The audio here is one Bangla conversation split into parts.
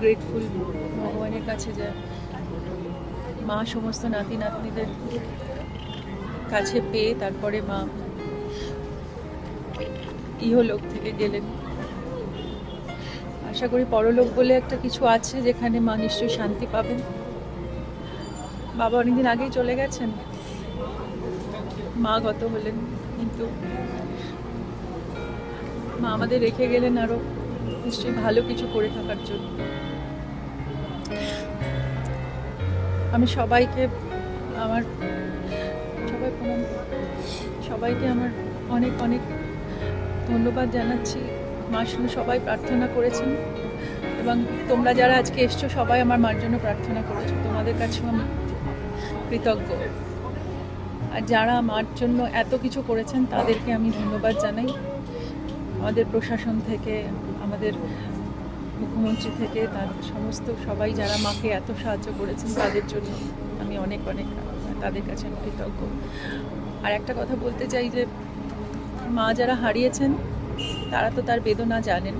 গ্রেটফুল ভগবানের কাছে যে মা সমস্ত নাতি নাতনিদের কাছে পেয়ে তারপরে মা ইহলোক থেকে গেলেন। আশা করি পরলোক বলে একটা কিছু আছে যেখানে মা নিশ্চয়ই শান্তি পাবেন। বাবা অনেকদিন আগেই চলে গেছেন। মা গত হলেন, কিন্তু মা আমাদের রেখে গেলেন আরও নিশ্চয়ই ভালো কিছু করে থাকার জন্য। আমি সবাইকে আমার, সবাই প্রণাম। সবাইকে আমার অনেক অনেক ধন্যবাদ জানাচ্ছি। মার সঙ্গে সবাই প্রার্থনা করেছেন এবং তোমরা যারা আজকে এসছো সবাই আমার মার জন্য প্রার্থনা করেছ। তোমাদের কাছেও আমি কৃতজ্ঞ। আর যারা মার জন্য এত কিছু করেছেন, তাদেরকে আমি ধন্যবাদ জানাই। আমাদের প্রশাসন থেকে, আমাদের মুখ্যমন্ত্রী থেকে, তার সমস্ত সবাই যারা মাকে এত সাহায্য করেছেন, তাদের জন্য আমি অনেক অনেক তাদের কাছে আমি কৃতজ্ঞ। আর একটা কথা বলতে চাই যে, মা যারা হারিয়েছেন, তারা তো তার বেদনা জানেন।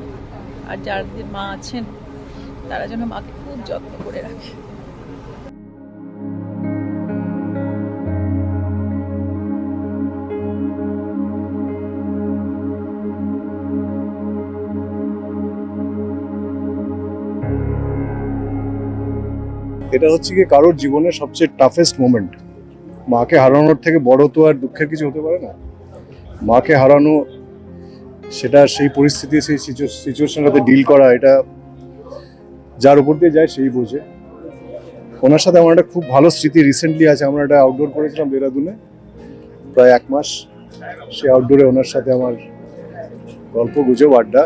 আর যাদের মা আছেন, তারা যেন মাকে খুব যত্ন করে রাখে। এটা হচ্ছে কি কারোর জীবনের সবচেয়ে টাফেস্ট মোমেন্ট মাকে হারানোর থেকে বড় তো আর দুঃখের কিছু হতে পারে না। মাকে হারানো, সেটা সেই পরিস্থিতি, সেই সিচুয়েশনের সাথে ডিল করা, এটা যার উপর দিয়ে যায় সেই বোঝে। ওনার সাথে আমার একটা খুব ভালো স্মৃতি রিসেন্টলি আছে। আমরা একটা আউটডোর করেছিলাম দেরাদুনে, প্রায় এক মাস। সেই আউটডোরে ওনার সাথে আমার গল্প, গুজব, আড্ডা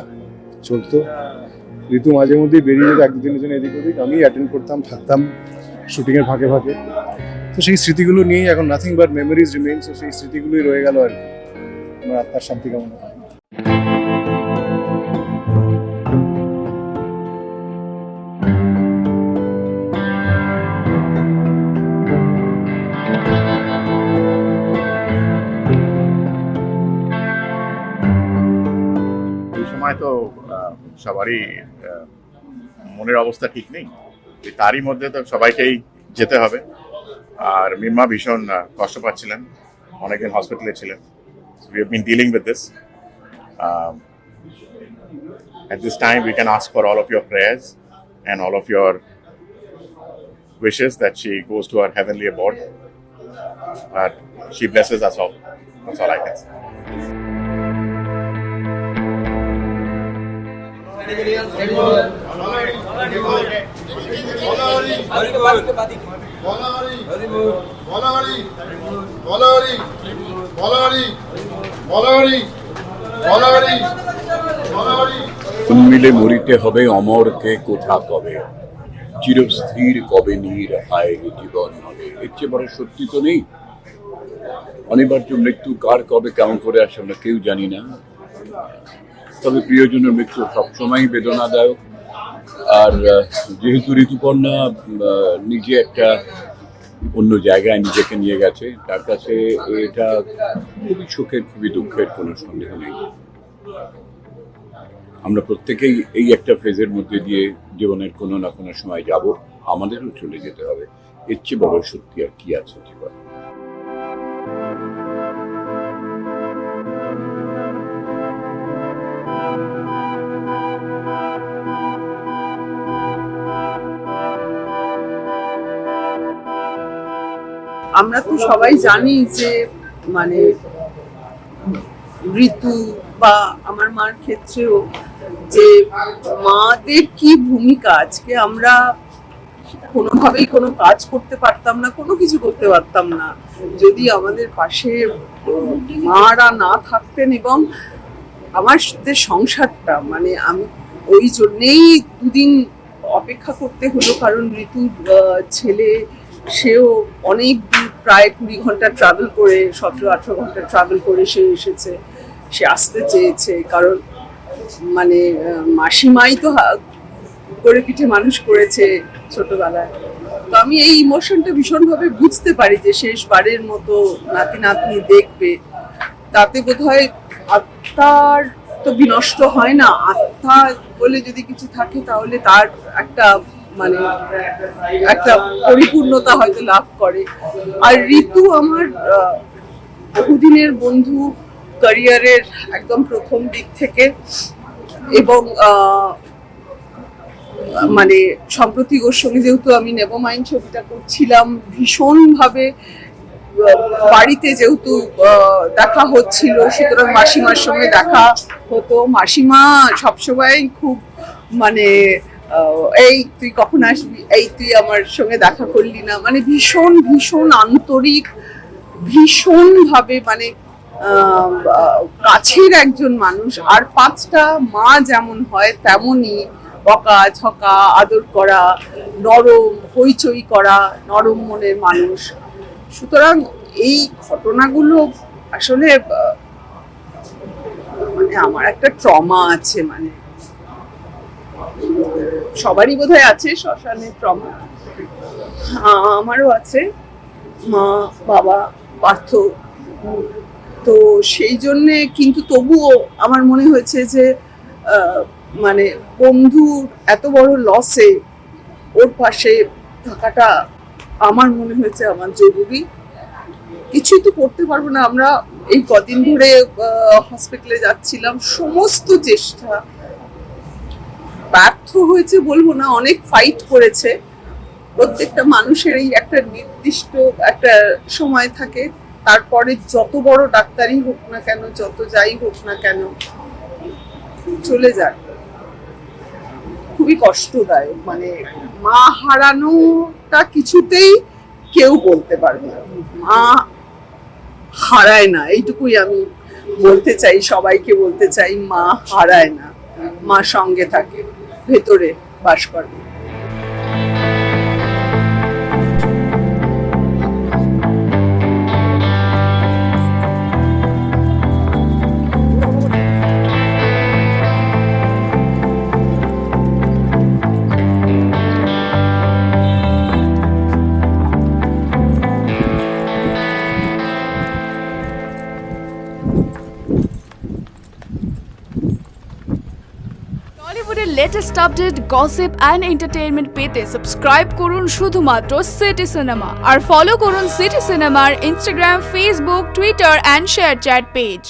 চলতো। ঋতু মাঝে মধ্যেই বেরিয়ে যেত, এক দুদিনের জন্য এদিক ওদিক। আমি অ্যাটেন্ড করতাম, থাকতাম শুটিংয়ের ফাঁকে ফাঁকে। তো সেই স্মৃতিগুলো নিয়েই এখন নাথিং বাট মেমোরিজ রিমেইনস সেই স্মৃতিগুলোই রয়ে গেল আর কি। আমার আত্মার শান্তি কামনা করি। সময় তো সবারই মনের অবস্থা ঠিক নেই। তারই মধ্যে তো সবাইকেই যেতে হবে। আর মিম্মা ভীষণ কষ্ট পাচ্ছিলেন। অনেকদিন হসপিটালে ছিলেন। Dealing with this at this time we can ask for all of your prayers and all of your wishes that she goes to her heavenly abode but she blesses us of all I can উন্মিলে মরিতে হবে অমরকে কোথা কবে? চিরস্থির কবে নীর হায় জীবন হবে? এর চেয়ে বড় সত্যি তো নেই। অনিবার্য মৃত্যু কার কবে, কেমন করে আসে আমরা কেউ জানি না। তবে প্রিয়জনের মৃত্যু সবসময়ই বেদনাদায়ক। আর যেহেতু ঋতুপর্ণা নিজে একটা অন্য জায়গায় নিজেকে নিয়ে গেছে, তার কাছে এটা খুবই সুখের, খুবই দুঃখের কোনো সন্দেহ নেই। আমরা প্রত্যেকেই এই একটা ফেজের মধ্যে দিয়ে জীবনের কোনো না কোনো সময় যাব, আমাদেরও চলে যেতে হবে। এর চেয়ে বড় সত্যি আর কি আছে জীবনে? আমরা তো সবাই জানি যে মানে ঋতু বা আমার মার ক্ষেত্রেও যে মাদের কি ভূমিকা, আজকে আমরা কোনোভাবেই কোনো কাজ করতে পারতাম না, কোনো কিছু করতে পারতাম না। যদি আমাদের পাশে মারা না থাকতেন এবং আমার সংসারটা মানে আমি ওই জন্যেই দুদিন অপেক্ষা করতে হলো, কারণ ঋতুর ছেলে সেও অনেক প্রায় কুড়ি ঘণ্টা ট্রাভেল করে, সতেরো, আঠেরো ঘণ্টা ট্রাভেল করে সে এসেছে, সে আসতে চেয়েছে, কারণ মানে মাসিমাই তো করে পিঠে মানুষ করেছে ছোটবেলায়। তো আমি এই ইমোশনটা ভীষণভাবে বুঝতে পারি যে শেষবারের মতো নাতি নাতনি দেখবে, তাতে বোধ হয় আত্মার তো বিনষ্ট হয় না। আত্মা বলে যদি কিছু থাকে, তাহলে তার একটা মানে একটা পরিপূর্ণতা হয়তো লাভ করে। আর ঋতু আমার বহুদিনের বন্ধু ক্যারিয়ারের একদম প্রথম দিক থেকে এবং মানে সম্প্রতি ওর সঙ্গে যেহেতু আমি নেবমাইন ছবিটা করছিলাম, ভীষণভাবে বাড়িতে যেহেতু দেখা হচ্ছিল, সুতরাং মাসিমার সঙ্গে দেখা হতো। মাসিমা সবসময় খুব মানে এই তুই কখন আসবি? এই তুই আমার সঙ্গে দেখা করলি না। মানে ভীষণ ভীষণ আন্তরিক, ভীষণভাবে মানে কাছের একজন মানুষ। আর পাঁচটা মা যেমন হয়, তেমনই বকা, ছকা, আদর করা, নরম হইচই করা, নরম মনের মানুষ। সুতরাং এই ঘটনাগুলো আসলে মানে আমার একটা ট্রমা আছে মানে। সবারই বোধহয় আছে শ্মশানে ট্রমা আমারও আছে। মা, বাবা, পার্থ। তো সেই জন্যে কিন্তু তবুও আমার মনে হয়েছে যে মানে বন্ধুর এত বড় লসে ওর পাশে থাকাটা আমার মনে হয়েছে আমার জরুরি। কিছুই তো করতে পারব না। আমরা এই কদিন ধরে হসপিটালে যাচ্ছিলাম। সমস্ত চেষ্টা ব্যর্থ হয়েছে বলব না, অনেক ফাইট করেছে। প্রত্যেকটা মানুষেরই একটা নির্দিষ্ট একটা সময় থাকে, তারপরে যত বড় ডাক্তারই হোক না কেন, যত যাই হোক না কেন, চলে যায়। খুবই কষ্টদায়ক মানে মা হারানোটা কিছুতেই কেউ বলতে পারবে না। মা হারায় না, এইটুকুই আমি বলতে চাই, সবাইকে বলতে চাই, মা হারায় না, মা সঙ্গে থাকে। ভেতরে বাস করে latest update gossip and entertainment পেতে সাবস্ক্রাইব করুন শুধুমাত্র সিটি সিনেমা আর ফলো করুন সিটি সিনেমার Instagram Facebook Twitter and ShareChat page